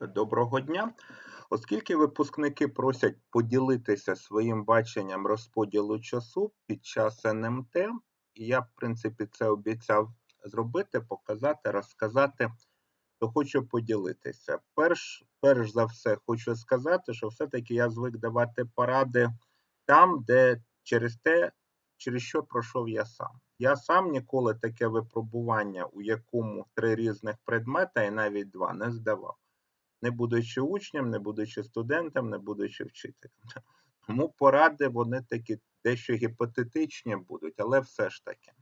Доброго дня. Оскільки випускники просять поділитися своїм баченням розподілу часу під час НМТ, я, в принципі, це обіцяв зробити, показати, розказати, то хочу поділитися. Перш, перш за все, хочу сказати, що все-таки я звик давати поради там, де через те, через що пройшов я сам. Я сам ніколи таке випробування, у якому три різних предмета і навіть два не здавав не будучи учнем, не будучи студентом, не будучи вчителем. Тому поради вони такі дещо гіпотетичні будуть, але все ж таки.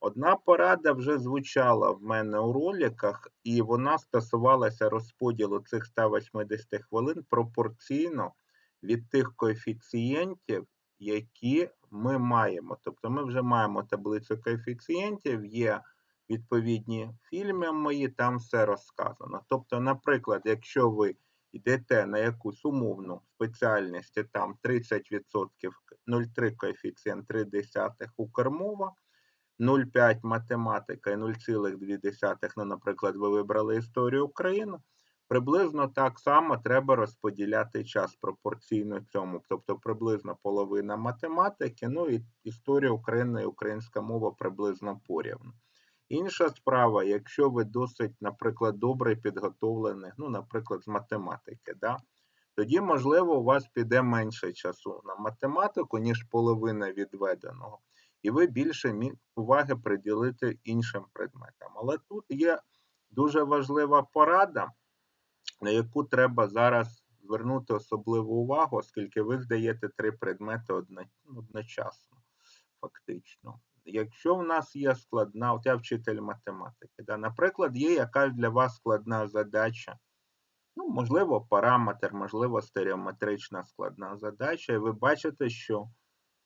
Одна порада вже звучала в мене у роликах, і вона стосувалася розподілу цих 180 хвилин пропорційно від тих коефіцієнтів, які ми маємо. Тобто ми вже маємо таблицю коефіцієнтів, є відповідні фільми мої, там все розказано. Тобто, наприклад, якщо ви йдете на якусь умовну спеціальність, там 30%, 0,3 коефіцієнт 0,3 укрмова, 0,5 математика і 0,2, ну, наприклад, ви вибрали історію України, приблизно так само треба розподіляти час пропорційно цьому. Тобто приблизно половина математики, ну і історія України і українська мова приблизно порівну. Інша справа, якщо ви досить, наприклад, добре підготовлений, ну, наприклад, з математики, да, тоді, можливо, у вас піде менше часу на математику, ніж половина відведеного, і ви більше уваги приділите іншим предметам. Але тут є дуже важлива порада, на яку треба зараз звернути особливу увагу, оскільки ви здаєте три предмети одночасно, фактично. Якщо в нас є складна, от я вчитель математики, да, наприклад, є якась для вас складна задача, ну, можливо, параметр, можливо, стереометрична складна задача, і ви бачите, що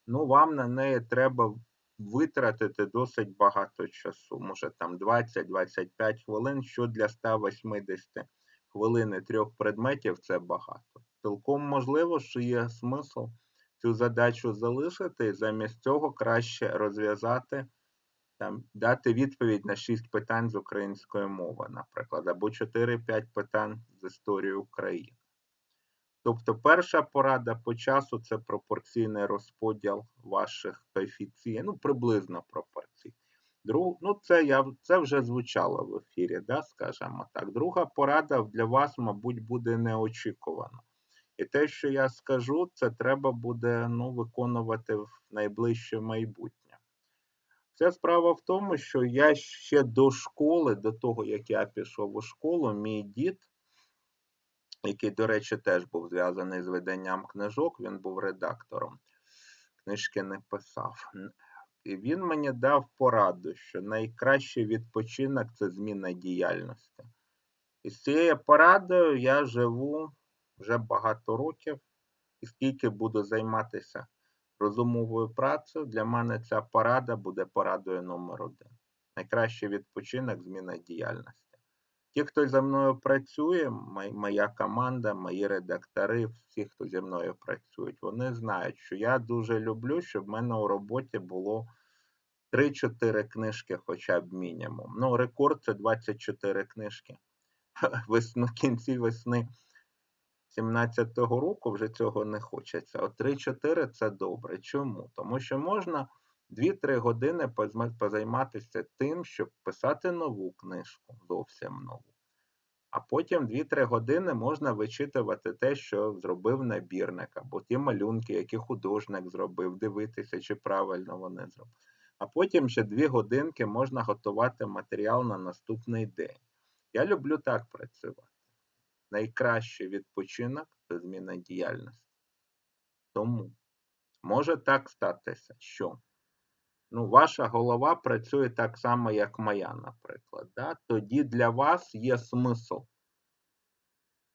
ну, вам на неї треба витратити досить багато часу, може там 20-25 хвилин, що для 180 хвилин трьох предметів це багато. Цілком можливо, що є смисл цю задачу залишити, замість цього краще розв'язати, там, дати відповідь на 6 питань з української мови, наприклад, або 4-5 питань з історії України. Тобто, перша порада по часу це пропорційний розподіл ваших коефіцієнтів, ну, приблизно пропорцій. Друг, ну, це я, це вже звучало в ефірі, да, скажімо так. Друга порада для вас, мабуть, буде неочікувана. І те, що я скажу, це треба буде ну, виконувати в найближче майбутнє. Ця справа в тому, що я ще до школи, до того, як я пішов у школу, мій дід, який, до речі, теж був зв'язаний з виданням книжок, він був редактором, книжки не писав. І він мені дав пораду, що найкращий відпочинок це зміна діяльності. І з цією порадою я живу вже багато років, і скільки буду займатися розумовою працею, для мене ця порада буде порадою номер один. Найкращий відпочинок зміна діяльності. Ті, хто зі мною працює, моя команда, мої редактори, всі, хто зі мною працюють, вони знають, що я дуже люблю, щоб в мене у роботі було 3-4 книжки, хоча б мінімум. Ну, рекорд це 24 книжки. В кінці весни 17-го року вже цього не хочеться. От 3-4 це добре. Чому? Тому що можна 2-3 години позайматися тим, щоб писати нову книжку, зовсім нову. А потім 2-3 години можна вичитувати те, що зробив набірник, або ті малюнки, які художник зробив, дивитися, чи правильно вони зробили. А потім ще 2 годинки можна готувати матеріал на наступний день. Я люблю так працювати найкращий відпочинок це зміна діяльності. Тому може так статися, що ну, ваша голова працює так само, як моя, наприклад. Да? Тоді для вас є смисл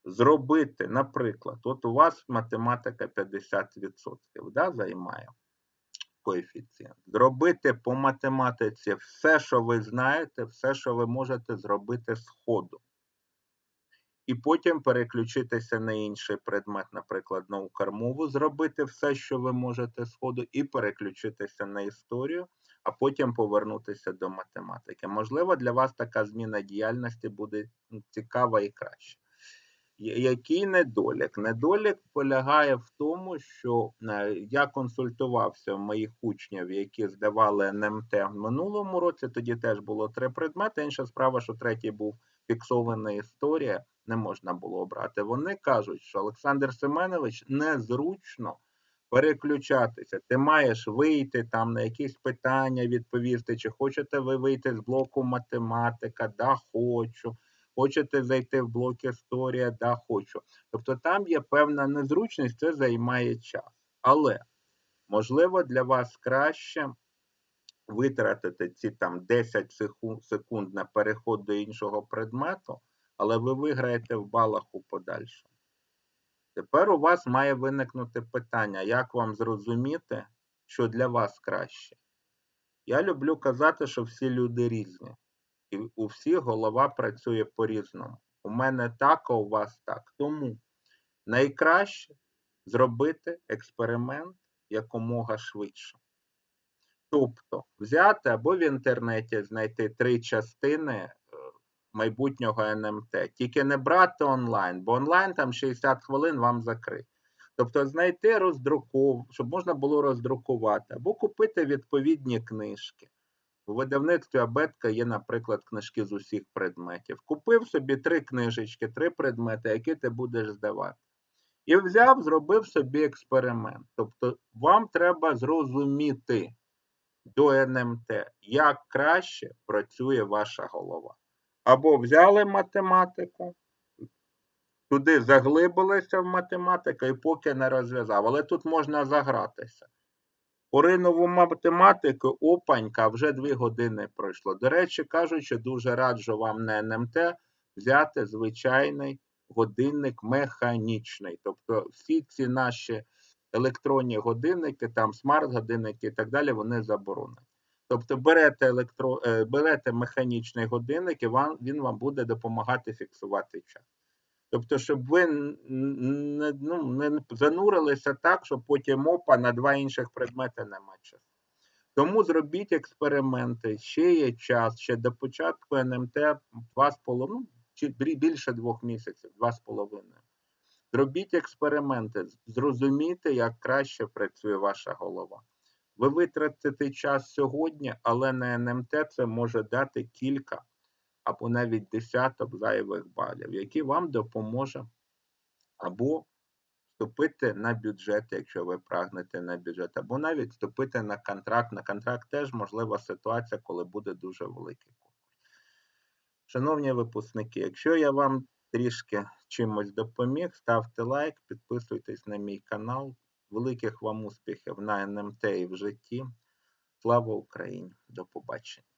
зробити, наприклад, от у вас математика 50% да, займає коефіцієнт. Зробити по математиці все, що ви знаєте, все, що ви можете зробити з ходу і потім переключитися на інший предмет, наприклад, на укрмову, зробити все, що ви можете з і переключитися на історію, а потім повернутися до математики. Можливо, для вас така зміна діяльності буде цікава і краща. Я- Який недолік? Недолік полягає в тому, що е, я консультувався в моїх учнів, які здавали НМТ в минулому році. Тоді теж було три предмети. Інша справа, що третій був фіксована історія, не можна було обрати. Вони кажуть, що Олександр Семенович незручно переключатися. Ти маєш вийти там на якісь питання відповісти, чи хочете ви вийти з блоку математика, да, хочу. Хочете зайти в блок історія, да, хочу. Тобто там є певна незручність, це займає час. Але можливо для вас краще витратити ці там 10 секунд, на переход до іншого предмету, але ви виграєте в балах у подальшому. Тепер у вас має виникнути питання, як вам зрозуміти, що для вас краще. Я люблю казати, що всі люди різні. І у всіх голова працює по-різному. У мене так, а у вас так. Тому найкраще зробити експеримент якомога швидше. Тобто взяти або в інтернеті знайти три частини майбутнього НМТ. Тільки не брати онлайн, бо онлайн там 60 хвилин вам закрить. Тобто знайти роздруков, щоб можна було роздрукувати, або купити відповідні книжки. У видавництві Абетка є, наприклад, книжки з усіх предметів. Купив собі три книжечки, три предмети, які ти будеш здавати. І взяв, зробив собі експеримент. Тобто, вам треба зрозуміти до НМТ, як краще працює ваша голова. Або взяли математику, туди заглибилися в математику і поки не розв'язав. Але тут можна загратися. Поринув у математику, опанька, вже дві години пройшло. До речі, кажуть, що дуже раджу вам на НМТ взяти звичайний годинник механічний. Тобто всі ці наші електронні годинники, там смарт-годинники і так далі, вони заборонені. Тобто берете, електро... е, берете механічний годинник і вам, він вам буде допомагати фіксувати час. Тобто, щоб ви не, ну, не занурилися так, що потім опа на два інших предмети нема часу. Тому зробіть експерименти, ще є час, ще до початку НМТ два з половиною, чи більше двох місяців, два з половиною. Зробіть експерименти, зрозумійте, як краще працює ваша голова. Ви витратите час сьогодні, але на НМТ це може дати кілька або навіть десяток зайвих балів, які вам допоможе або вступити на бюджет, якщо ви прагнете на бюджет, або навіть вступити на контракт. На контракт теж можлива ситуація, коли буде дуже великий конкурс. Шановні випускники, якщо я вам трішки чимось допоміг, ставте лайк, підписуйтесь на мій канал. Великих вам успіхів на НМТ і в житті. Слава Україні! До побачення!